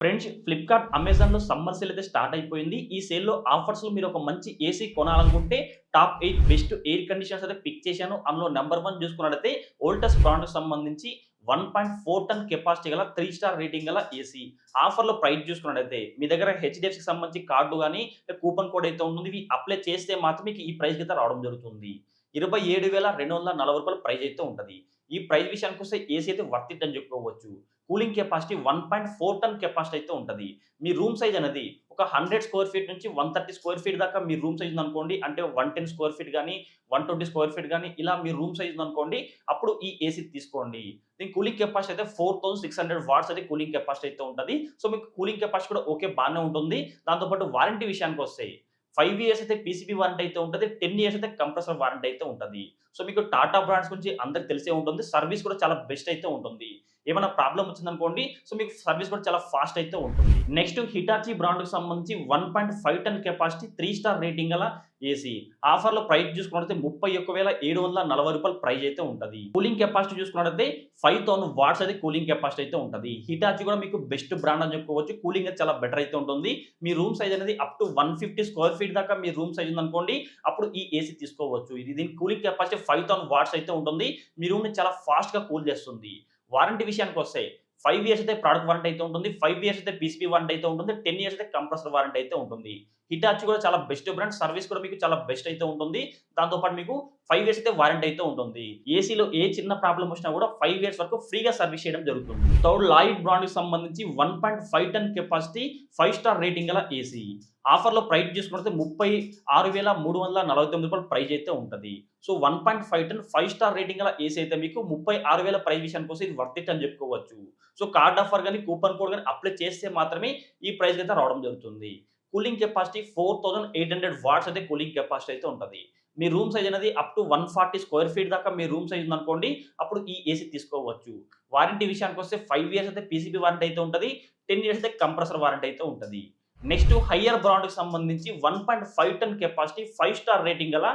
Friends Flipkart అమెజాన్లో summer sale అయితే start అయిపోయింది. ఈ సేల్లో ఆఫర్స్లో మీరు ఒక మంచి AC కొనాలనుకుంటే top eight best air conditioners అయితే పిక్ చేశాను. అందులో నెంబర్ వన్ చూసుకున్నట్లయితే ఓల్టస్ బ్రాండ్కి సంబంధించి one point four ton capacity గల త్రీ స్టార్ రేటింగ్ గల ఏసీ ఆఫర్లో ప్రైస్ చూసుకున్నట్లయితే మీ దగ్గర హెచ్డిఎఫ్సికి సంబంధించి కార్డు కానీ కూపన్ కోడ్ అయితే ఉంటుంది ఇవి అప్లై చేస్తే మాత్రం మీకు ఈ ప్రైస్కి అయితే రావడం జరుగుతుంది. ఇరవై ఏడు వేల రెండు వందల నలభై రూపాయల ప్రైస్ అయితే ఉంటుంది. ఈ ప్రైస్ విషయానికి వస్తే ఏసీ అయితే వర్త్ ఇట్ అని చెప్పుకోవచ్చు. Cooling capacity one point four ton capacity అయితే ఉంటుంది. మీ రూమ్ సైజ్ అనేది ఒక హండ్రెడ్ స్క్వేర్ ఫీట్ నుంచి వన్ థర్టీ స్క్వేర్ ఫీట్ దాకా మీ రూమ్ సైజ్ అనుకోండి అంటే వన్ టెన్ స్క్వేర్ ఫీట్ కానీ వన్ ట్వంటీ స్క్వేర్ ఫీట్ కానీ ఇలా మీ రూమ్ సైజ్ అనుకోండి అప్పుడు ఈ ఏసీ తీసుకోండి. దీని కూలింగ్ కెపాసిటీ అయితే four thousand six hundred watts అయితే కూలింగ్ కెపాసిటీ అయితే ఉంటుంది. సో మీకు కూలింగ్ కెపాసిటీ కూడా ఓకే బాగానే ఉంటుంది. దాంతోపాటు వారంటీ విషయానికి వస్తాయి ఫైవ్ ఇయర్స్ అయితే పీసీబీ వారంటీ అయితే ఉంటుంది టెన్ ఇయర్స్ అయితే కంప్రెసర్ వారంటీ అయితే ఉంటుంది. సో మీకు టాటా బ్రాండ్స్ గురించి అందరికి తెలిసే ఉంటుంది సర్వీస్ కూడా చాలా బెస్ట్ అయితే ఉంటుంది. ఏమైనా ప్రాబ్లం వచ్చిందనుకోండి సో మీకు సర్వీస్ కూడా చాలా ఫాస్ట్ అయితే ఉంటుంది. నెక్స్ట్ హిటాచి బ్రాండ్కి సంబంధించి one point five ton capacity three star rating గల ఏసీ ఆఫర్లో ప్రైస్ చూసుకున్నట్లయితే ముప్పై ఒక్క వేల ఏడు వందల నలభై రూపాయల ప్రైస్ అయితే ఉంటుంది. కూలింగ్ కెపాసిటీ చూసుకున్నట్లయితే ఫైవ్ థౌసండ్ వాట్స్ అయితే కూలింగ్ కెపాసిటీ అయితే ఉంటుంది. హిటాచి కూడా మీకు బెస్ట్ బ్రాండ్ అని చెప్పుకోవచ్చు. కూలింగ్ అయితే చాలా బెటర్ అయితే ఉంటుంది. మీ రూమ్ సైజ్ అనేది up to one fifty square feet దాకా మీ రూమ్ సైజ్ ఉందనుకోండి అప్పుడు ఈ ఏసీ తీసుకోవచ్చు. ఇది దీని cooling capacity five thousand watts అయితే ఉంటుంది. మీ రూమ్ని చాలా ఫాస్ట్గా కూల్ చేస్తుంది. వారంటీ విషయానికి వస్తే ఫైవ్ ఇయర్స్ అయితే ప్రోడక్ట్ వారంటీ అయితే ఉంటుంది ఫైవ్ ఇయర్స్ అయితే పీసీబీ వారంటీ అయితే ఉంటుంది టెన్ ఇయర్స్ అయితే కంప్రెసర్ వారంటీ అయితే ఉంటుంది. హిటాచి కూడా చాలా బెస్ట్ బ్రాండ్ సర్వీస్ కూడా మీకు చాలా బెస్ట్ అయితే ఉంటుంది. దాంతోపాటు మీకు ఫైవ్ ఇయర్స్ అయితే వారంటీ అయితే ఉంటుంది. ఏసీలో ఏ చిన్న ప్రాబ్లం వచ్చినా కూడా ఫైవ్ ఇయర్స్ వరకు ఫ్రీగా సర్వీస్ చేయడం జరుగుతుంది. థర్డ్ లాయిడ్ బ్రాండ్కి సంబంధించి one point five ton capacity five star rating గల ఏసీ ఆఫర్లో ప్రైస్ చూసుకుంటే ముప్పై ఆరు వేల మూడు వందల నలభై తొమ్మిది రూపాయల ప్రైస్ అయితే ఉంటుంది. So one point five ton five star rating గల ఏసీ అయితే మీకు ముప్పై ఆరు వేల ప్రైస్ విషయానికి వస్తే ఇది వర్తిట్ అని చెప్పుకోవచ్చు. సో కార్డ్ ఆఫర్ కానీ కూపన్ కోడ్ కానీ అప్లై చేస్తే మాత్రమే ఈ ప్రైస్ అయితే రావడం జరుగుతుంది. Cooling capacity four thousand eight hundred watts అయితే కూలింగ్ కెపాసిటీ అయితే ఉంటుంది. మీ రూమ్ సైజ్ అనేది up to one forty square feet దాకా మీ రూమ్ సైజ్ ఉందనుకోండి అప్పుడు ఈ ఏసీ తీసుకోవచ్చు. వారంటీ విషయానికి వస్తే ఫైవ్ ఇయర్స్ అయితే పీసీబీ వారంటీ అయితే ఉంటుంది టెన్ ఇయర్స్ అయితే కంప్రెసర్ వారంటీ అయితే ఉంటుంది. నెక్స్ట్ హయ్యర్ బ్రాండ్కి సంబంధించి one point five ton capacity five star rating గల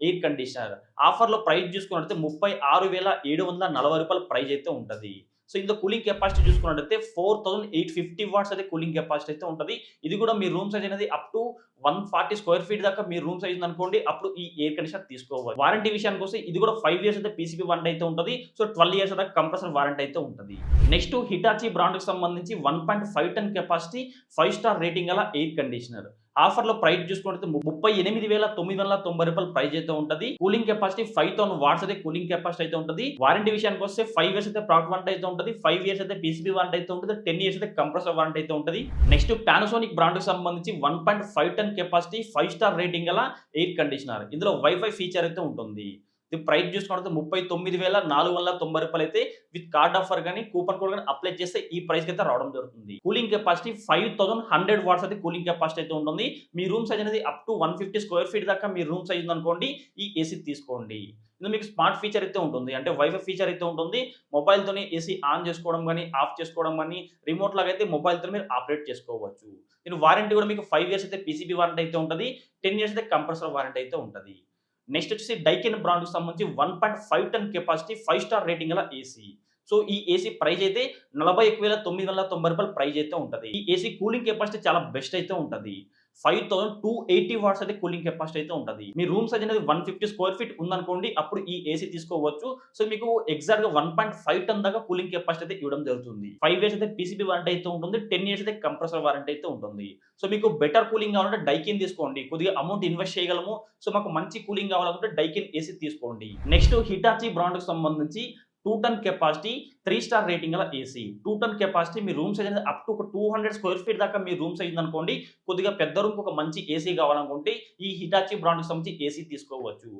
ఎయిర్ కండిషనర్. ఆఫర్లో ప్రైస్ చూసుకున్నట్లయితే ముప్పై ఆరు వేల ఏడు వందల నలభై రూపాయల ప్రైస్ అయితే ఉంటుంది. సో ఇందులో కూలింగ్ కెపాసిటీ చూసుకున్నట్టయితే four thousand eight fifty watts అయితే కూలింగ్ కెపాసిటీ అయితే ఉంటుంది. ఇది కూడా మీ రూమ్ సైజ్ అనేది up to one forty square feet దాకా మీ రూమ్ సైజ్ అనుకోండి అప్పుడు ఈ ఎయిర్ కండిషనర్ తీసుకోవాలి. వారంటీ విషయానికి వస్తే ఇది కూడా ఫైవ్ ఇయర్స్ అయితే పీసీపీ వారంటీ అయితే ఉంటుంది. సో ట్వెల్వ్ ఇయర్స్ దాకా కంప్రెసర్ వారంటీ అయితే ఉంటుంది. నెక్స్ట్ హిటాచి బ్రాండ్కి సంబంధించి one point five ton capacity five star rating గల ఎయిర్ కండిషనర్ ఆఫర్లో ప్రైస్ చూసుకుంటే ముప్పై ఎనిమిది వేల తొమ్మిది వందల తొంభై రూపాయలు ప్రైస్ అయితే ఉంటుంది. Cooling capacity five thousand watts అయితే కూలింగ్ కెపాసిటీ అయితే ఉంటుంది. వారంటీ విషయానికి వస్తే ఫైవ్ ఇయర్స్ అయితే ప్రాడక్ట్ వారంటీ అయితే ఉంటుంది. ఫైవ్ ఇయర్స్ అయితే పీసీబీ వారంటీ అయితే ఉంటుంది. టెన్ ఇయర్స్ అయితే కంప్రెసర్ వారంటీ అయితే ఉంటుంది. నెక్స్ట్ పానాసోనిక్ బ్రాండ్కి సంబంధించి one point five ton capacity five star rating గల ఎయిర్ కండిషనర్. ఇందులో వైఫై ఫీచర్ అయితే ఉంటుంది. ప్రైస్ చూసుకుంటే ముప్పై తొమ్మిది వేల నాలుగు వందల తొంభై రూపాయలు అయితే విత్ కార్డ్ ఆఫర్ కానీ కూపన్ కోడ్ కానీ అప్లై చేస్తే ఈ ప్రైస్ అయితే రావడం జరుగుతుంది. Cooling capacity five thousand hundred watts అయితే కూలింగ్ కెపాసిటీ అయితే ఉంటుంది. మీ రూమ్ సైజ్ అనేది up to one fifty square feet దాకా మీ రూమ్ సైజ్ అనుకోండి ఈ ఏసీ తీసుకోండి. ఇందులో మీకు స్మార్ట్ ఫీచర్ అయితే ఉంటుంది. అంటే వైఫై ఫీచర్ అయితే ఉంటుంది. మొబైల్తోనే ఏసీ ఆన్ చేసుకోవడం కానీ ఆఫ్ చేసుకోవడం కానీ రిమోట్ లాగా అయితే మొబైల్తో మీరు ఆపరేట్ చేసుకోవచ్చు. దీని వారంటీ కూడా మీకు ఫైవ్ ఇయర్స్ అయితే పీసీబీ వారంటీ అయితే ఉంటుంది. టెన్ ఇయర్స్ అయితే కంపల్సరీ వారంటీ అయితే ఉంటుంది. నెక్స్ట్ వచ్చేసి డైకెన్ బ్రాండ్కి సంబంధించి one point five ton capacity five star rating గల ఏసీ సో ఈ ఏసీ ప్రైజ్ అయితే నలభై ఒక వేల తొమ్మిది వందల తొంభై రూపాయల ప్రైజ్ అయితే ఉంటుంది. ఈ ఏసీ కూలింగ్ కెపాసిటీ చాలా బెస్ట్ అయితే ఉంటుంది. Five thousand two eighty watts అయితే కూలింగ్ కెపాసిటీ అయితే ఉంటుంది. మీ రూమ్ సైజ్ అనేది వన్ ఫిఫ్టీ స్క్వేర్ ఫీట్ ఉందనుకోండి అప్పుడు ఈ ఏసీ తీసుకోవచ్చు. సో మీకు ఎగ్జాక్ట్గా వన్ పాయింట్ ఫైవ్ టన్ దాకా కూలింగ్ కెపాసిటీ అయితే ఇవ్వడం జరుగుతుంది. ఫైవ్ ఇయర్స్ అయితే పీసీబీ వారంటీ అయితే ఉంటుంది టెన్ ఇయర్స్ అయితే కంప్రెసర్ వారంటీ అయితే ఉంటుంది. సో మీకు బెటర్ కూలింగ్ కావాలంటే డైకిన్ తీసుకోండి. కొద్దిగా అమౌంట్ ఇన్వెస్ట్ చేయగలము. సో మాకు మంచి కూలింగ్ కావాలంటే డైకిన్ ఏసీ తీసుకోండి. నెక్స్ట్ హిటాచి బ్రాండ్కి సంబంధించి two ton capacity three star rating గల ఏసీ టూ టన్ కెపాసిటీ మీ రూమ్ సైజ్ అనేది అప్ టు ఒక టూ హండ్రెడ్ స్క్వేర్ ఫీట్ దాకా మీ రూమ్ సైజ్ అనుకోండి కొద్దిగా పెద్ద రూమ్ ఒక మంచి ఏసీ కావాలనుకుంటే ఈ హిటాచి బ్రాండ్కి సంబంధించి ఏసీ తీసుకోవచ్చు.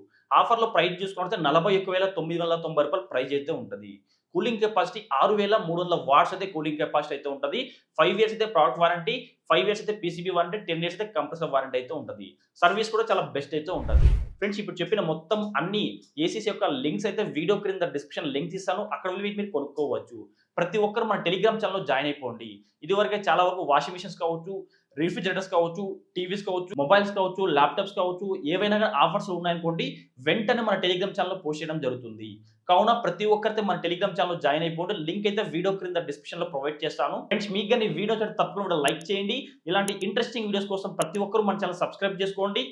ఆఫర్లో ప్రైస్ చూసుకుంటే నలభై ఒక్క వేల తొమ్మిది వందల తొంభై రూపాయలు ప్రైస్ అయితే ఉంటుంది. కూలింగ్ కెపాసిటీ ఆరు వేల మూడు వందల వాట్స్ అయితే కూలింగ్ కెపాసిటీ అయితే ఉంటుంది. ఫైవ్ ఇయర్స్ అయితే ప్రోడక్ట్ వారంటీ ఫైవ్ ఇయర్స్ అయితే పీసీబీ వారంటీ టెన్ ఇయర్స్ అయితే కంప్రెసర్ వారంటీ అయితే ఉంటుంది. సర్వీస్ కూడా చాలా బెస్ట్ అయితే ఉంటుంది. ఫ్రెండ్స్ ఇప్పుడు చెప్పిన మొత్తం అన్ని ఏసీసీ యొక్క లింక్స్ అయితే వీడియో క్రింద డిస్క్రిప్షన్ లింక్స్ ఇస్తాను. అక్కడ వెళ్ళి మీరు కొనుక్కోవచ్చు. ప్రతి ఒక్కరు మన టెలిగ్రామ్ ఛానల్లో జాయిన్ అయిపోండి. ఇదివరకే చాలా వరకు వాషింగ్ మిషన్స్ కావచ్చు రిఫ్రిజిరేటర్స్ కావచ్చు టీవీస్ కావచ్చు మొబైల్స్ కావచ్చు ల్యాప్టాప్స్ కావచ్చు ఏవైనా కానీ ఆఫర్స్ ఉన్నాయనుకోండి వెంటనే మన టెలిగ్రామ్ ఛానల్లో పోస్ట్ చేయడం జరుగుతుంది. కావున ప్రతి ఒక్కరితే మన టెలిగ్రామ్ ఛానల్ జాయిన్ అయిపోండి. లింక్ అయితే వీడియో క్రింద డిస్క్రిప్షన్లో ప్రొవైడ్ చేస్తాను. ఫ్రెండ్స్ మీకు కానీ వీడియో తప్పకుండా లైక్ చేయండి. ఇలాంటి ఇంట్రెస్టింగ్ వీడియోస్ కోసం ప్రతి ఒక్కరు మన ఛానల్ సబ్స్క్రైబ్ చేసుకోండి.